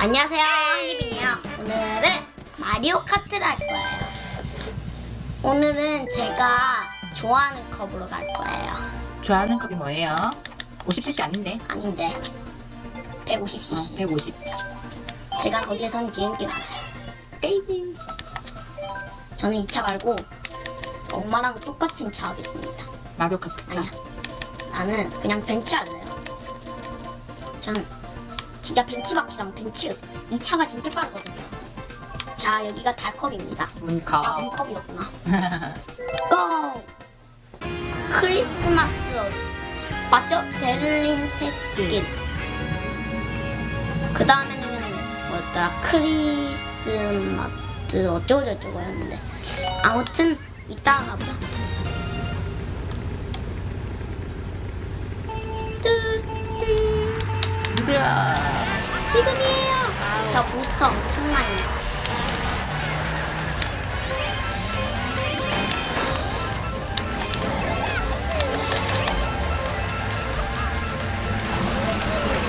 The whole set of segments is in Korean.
안녕하세요 한지빈이에요 오늘은 마리오 카트를 할 거예요 오늘은 제가 좋아하는 컵으로 갈 거예요 좋아하는 컵이 뭐예요? 50cc 아닌데? 아닌데 어, 150cc 150. 제가 거기에선 지름길 알아요 데이지. 저는 이 차 말고 엄마랑 똑같은 차 하겠습니다 마리오 카트 차. 아니야 나는 그냥 벤츠 할래요 전 진짜 벤츠 바퀴랑 벤츠 이 차가 진짜 빠르거든요 자 여기가 달컵입니다 아 문컵. 문컵이었구나 고! 크리스마스 맞죠? 베를린 새길 그 다음에는 뭐였더라 크리스마스 어쩌고저쩌고였는데 아무튼 이따가 가보자. 누구야? 지금이에요 저 부스터 엄청 많이.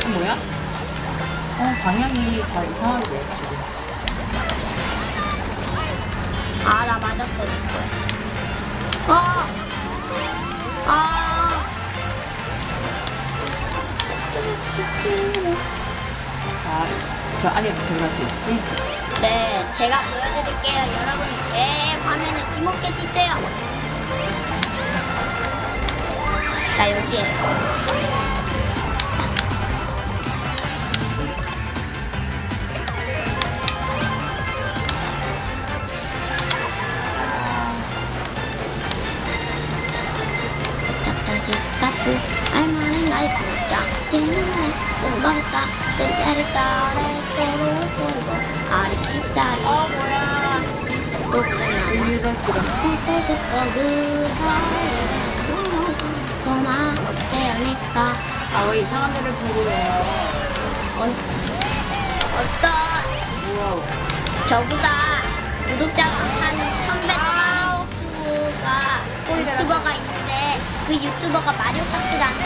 어, 뭐야? 어, 방향이 잘 이상하게 돼, 지금. 아, 나 맞았어, 내 거야. 아! 아! 아, 저 안에 들어갈 수 있지? 네, 제가 보여드릴게요. 여러분, 제 화면을 기목해 주세요. 자, 여기에. 멀었다 또 내렸다 레토로 꼬리고 아리키다리 뭐야? 또 그나 이럴 수가. 어떡해 그 사이에 도마 대열리스타 아, 왜 이상한 데를 보고 해요? 어떤 우와. 저보다 구독자가 한1100 많은 달았어. 유튜버가 있는데 그 유튜버가 마리오 카트를 한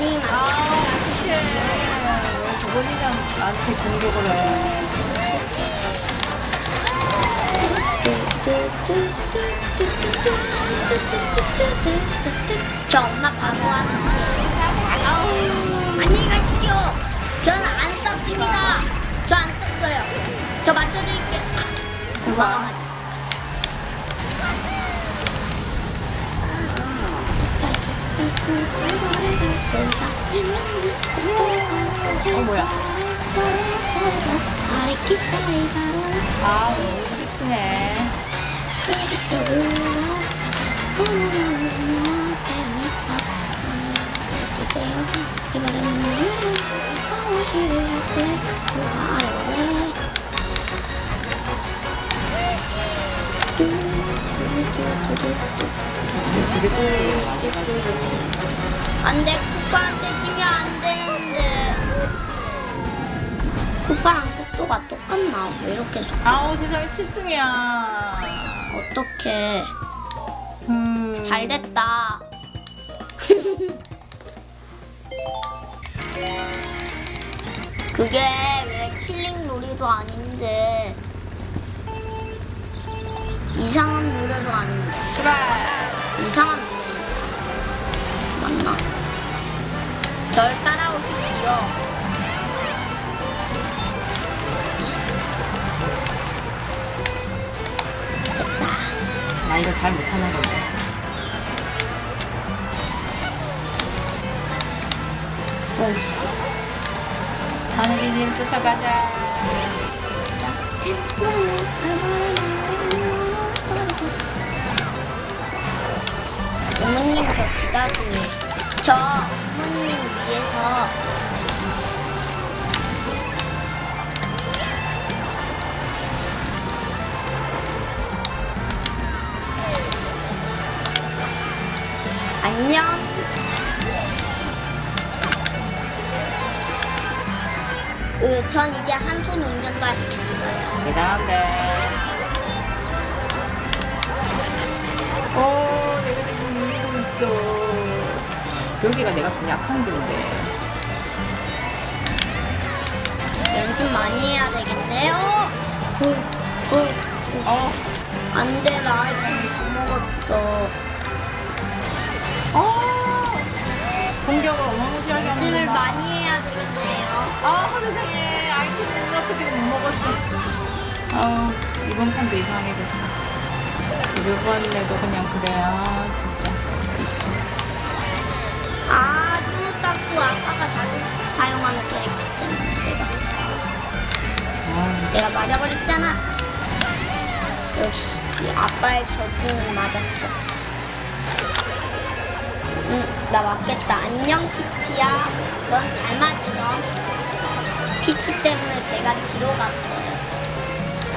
아, 만났다. 어떡해. 왜 저번이랑 나한테 공격을 해? 저 엄마 바보 하는데 아우 안녕히 가십시오 저는 안 썼습니다 저 안 썼어요 저 맞춰드릴게요 누가 맞아 어, 뭐야? 아, 너무. 되게 또 안돼 쿠파한테 지면 안 되는데 쿠파랑 속도가 똑같나 왜 이렇게 속 아우 세상에 실증이야. 어떡해 음. 잘 됐다. 그게 왜 킬링 놀이도 아닌데 이상한 노래도 아닌데 그래. 이상한 노래 맞나? 절 따라오십시오. 됐다. 나 이거 잘 못하는 건데. 오씨. 하늘이님 쫓아가자. 어머님 저 기다리네. 저 어머님 위해서 안녕. 으, 전 이제 한 손 운전도 할 수 있어요. 대단한데. 어, 여기가 내가 좀 약한 데인데. 연습 많이 해야 되겠네요. 어, 어, 어, 안 돼, 나 아이템 못 먹었어. 어. 공격을 어마무시하게 연습을 하는구나. 많이 해야 되겠네요. 아, 세상에. 아이템을 이렇게 못 먹었어. 아, 이번 판도 이상해졌어. 이번에도 그냥 그래요, 진짜. 아, 뚜누따꾸 아빠가 자주 사용하는 캐릭터 때문에 내가, 아, 내가 맞아버렸잖아. 역시 아빠의 적응을 맞았어. 응, 나 맞겠다. 안녕, 피치야. 넌 잘 맞으렴. 피치 때문에 제가 뒤로 갔어요.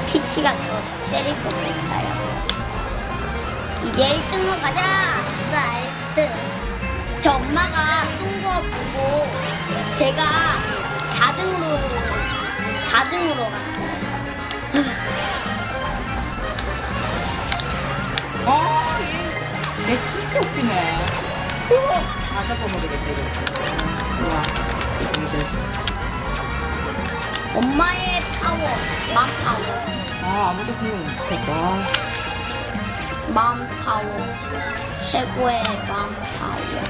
피치가 저 때릴 것 같아요. 이제 1등으로 가자! 나 1등. 저 엄마가 쏜 거 보고 제가 4등으로, 4등으로 갔어요. 어, 얘, 얘 진짜 웃기네. 다 잡아버리겠다, 이거. 우와, 여기들. 엄마의 파워, 맘 파워, 아, 아무도 공격 못했어. 맘 파워, 최고의 맘 파워.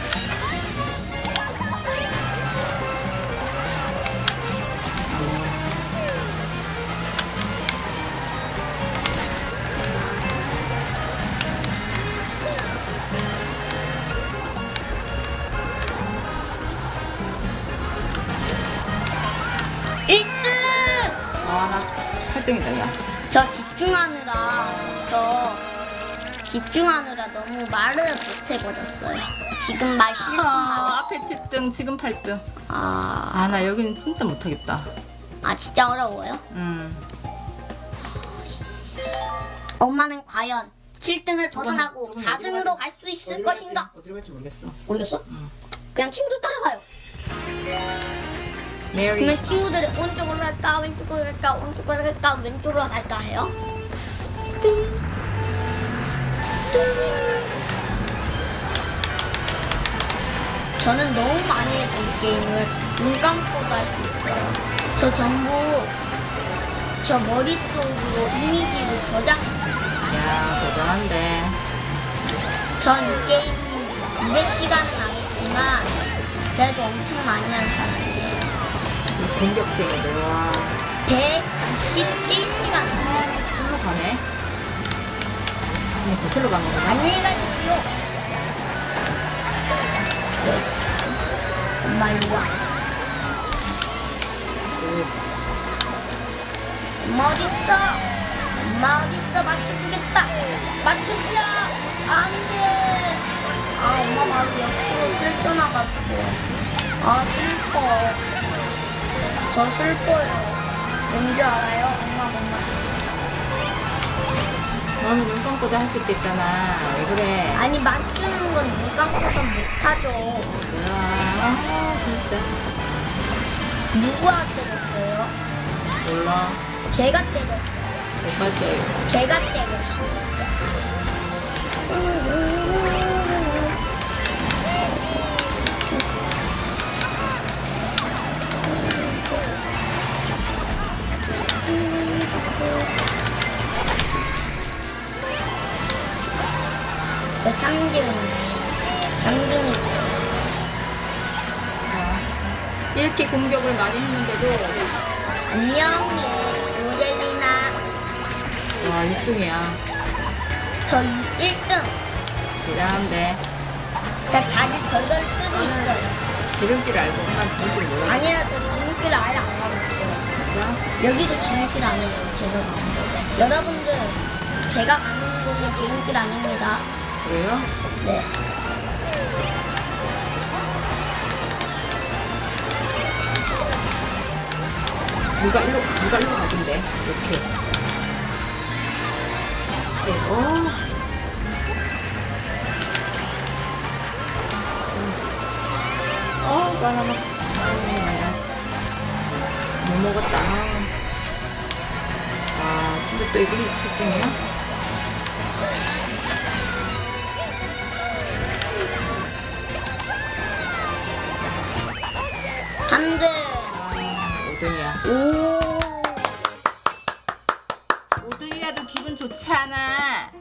일등 아, 나 8등이다, 야. 저 집중하느라 저 집중하느라 너무 말을 못 해버렸어요. 지금 말 실수 아, 말. 앞에 7등, 지금 8등. 아, 아, 나 여기는 진짜 못하겠다. 아 진짜 어려워요. 음. 엄마는 과연 7등을 벗어나고 저건 4등으로 갈 수 있을 것인가? 어디로 갈지 모르겠어. 모르겠어? 응. 그냥 친구들 따라가요. 메리. 그러면 친구들이 오른쪽으로 갈까, 왼쪽으로 갈까, 오른쪽으로 갈까, 왼쪽으로 갈까 해요. 띵. 띵. 저는 너무 많이 해서 이 게임을 눈 감고도 할 수 있어요. 저 전부 저 머릿속으로 이미지를 저장. 야, 대단한데. 전 이 게임 200시간은 안 했지만 그래도 엄청 많이 한 사람이에요. 이 공격쟁이들, 와. 167시간. 술로 가네. 아니, 거슬러 가는 거구나. 안녕히 가십시오. 역시 엄마 일로 와. 오. 엄마 어딨어? 엄마 어딨어? 맞춰주겠다. 맞추자. 아닌데. 아 엄마 바로 옆으로 슬쩍 나갔어. 아 슬퍼. 저 슬퍼요. 뭔지 알아요? 엄마 못 맞추. 너는 눈 감고도 할 수 있겠잖아. 왜 그래? 아니 맞추는 건 눈 감고서 못하죠. 뭐야. 아, 진짜. 누구한테 때렸어요? 몰라. 제가 때렸어요. 못 봤어요. 제가 때렸어요. 저 창등이 자, 이렇게 공격을 많이 했는데도, 안녕, 로젤리나. 와, 6등이야. 저 1등. 대단한데. 자, 다들 덜덜 쓰고 있어요. 지름길 알고, 엄마 지름길 몰라. 아니야, 저 지름길 아예 안 가고 있어요. 진짜? 여기도 지름길 아니에요. 제가 가는 곳. 여러분들, 제가 가는 곳은 지름길 아닙니다. 그래요? 네. 누가 일로, 누가 일로 가던데. 이렇게. 네, 어. 어, 바나나. 어, 나야. 못 먹었다. 아, 진짜 또 이분이 출동이야? 오. 5등이라도 기분 좋지 않아.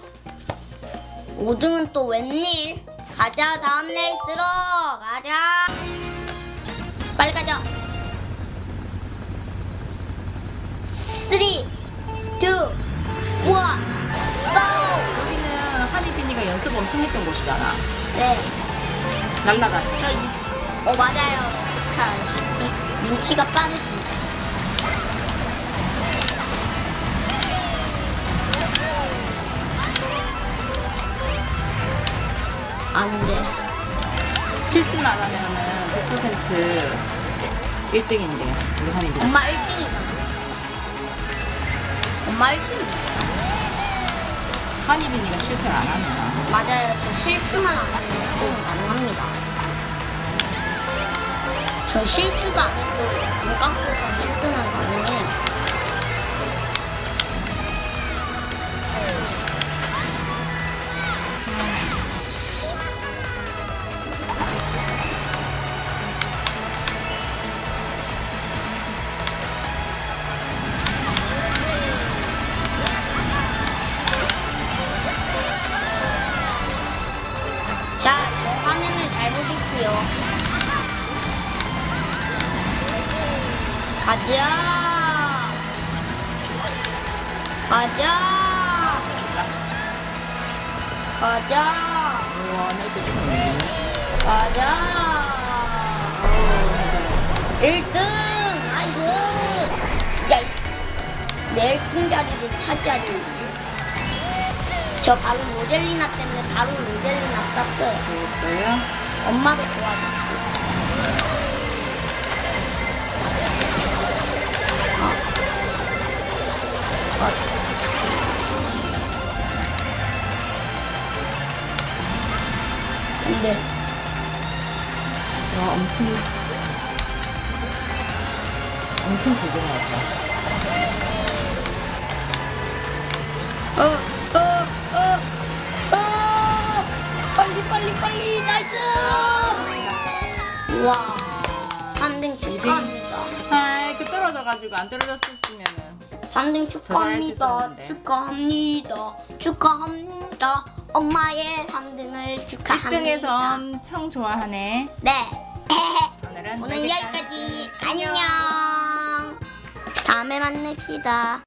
5등은 또 웬일? 가자 다음 레이스로 가자. 빨리 가자. 3, 2, 1, GO! 여기는 하니빈이가 연습 엄청 했던 곳이잖아. 네, 날라가. 저, 이- 어 맞아요. 자, 이- 눈치가 빠르신 안 돼. 실수만 안 하면은 100% 1등인데, 우리 하니빈. 엄마 1등이잖아. 엄마 1등이잖아. 하니빈이가 실수를 안 하면. 맞아요. 저 실수만 안 하면 1등은 가능합니다. 저 실수도 안 해도 눈 감고서 1등은 가능해요. 가자. 가자. 가자. 1등. 아이고. 야, 이- 내 1등 자리를 차지하지. 저 바로 로젤리나 때문에 바로 로젤리나 땄어요. 그거요? 엄마도 도와줬고. 어. 어. 근데 와, 엄청. 엄청 고생하다. 어, 어, 어, 어, 빨리 빨리 빨리 나이스! 와, 3등 축하합니다. 아, 그 떨어져가지고 안 떨어졌었으면은. 3등 수 축하합니다. 있었는데. 축하합니다. 축하합니다. 엄마의 3등을 축하합니다. 1등에서 엄청 좋아하네. 네. 오늘은 오늘 여기까지. 안녕. 다음에 만납시다.